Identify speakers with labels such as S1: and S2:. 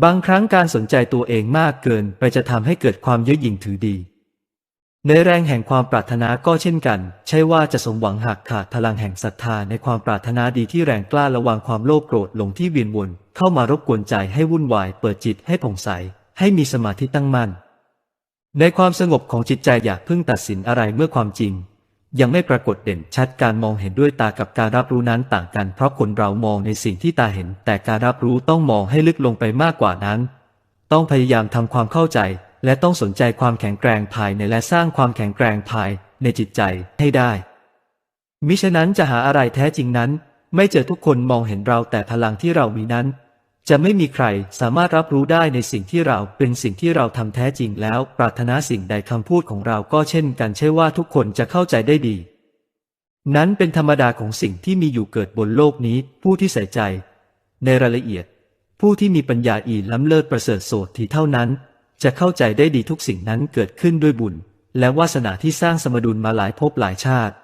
S1: บางครั้งการสนใจตัวเองมากเกินไปจะทำให้เกิดความเย่อหยิ่งถือดี ในแรงแห่งความปรารถนาก็เช่นกัน ใช่ว่าจะสมหวังหากขาดพลังแห่งศรัทธาในความปรารถนาดีที่แรงกล้าระวังความโลภโกรธหลงที่เวียนวนเข้ามารบกวนใจให้วุ่นวาย เปิดจิตให้ผ่องใส ให้มีสมาธิตั้งมั่น ในความสงบของจิตใจอย่าเพิ่งตัดสินอะไรเมื่อความจริง ยังไม่ปรากฏเด่นชัดการมองเห็นด้วยตากับการรับรู้นั้นต่างกัน เพราะคนเรามองในสิ่งที่ตาเห็น แต่การรับรู้ต้องมองให้ลึกลงไปมากกว่านั้น ต้องพยายามทำความเข้าใจ และต้องสนใจความแข็งแกร่งภายในและสร้างความแข็งแกร่งภายในจิตใจให้ได้ มิฉะนั้นจะหาอะไรแท้จริงนั้น ไม่เจอทุกคนมองเห็นเราแต่พลังที่เรามีนั้น จะไม่มีใครสามารถรับรู้ได้ในสิ่งที่เราเป็นสิ่งที่เราทำแท้จริงแล้ว ปรารถนาสิ่งใดคำพูดของเราก็เช่นกันใช่ว่าทุกคนจะเข้าใจได้ดี นั้นเป็นธรรมดาของสิ่งที่มีอยู่เกิดบนโลกนี้ ผู้ที่ใส่ใจ ในรายละเอียด ผู้ที่มีปัญญาอีล้ำเลิศประเสริฐโสดทีเท่านั้น จะเข้าใจได้ดีทุกสิ่งนั้นเกิดขึ้นด้วยบุญ และวาสนาที่สร้างสมดุลมาหลายภพหลายชาติ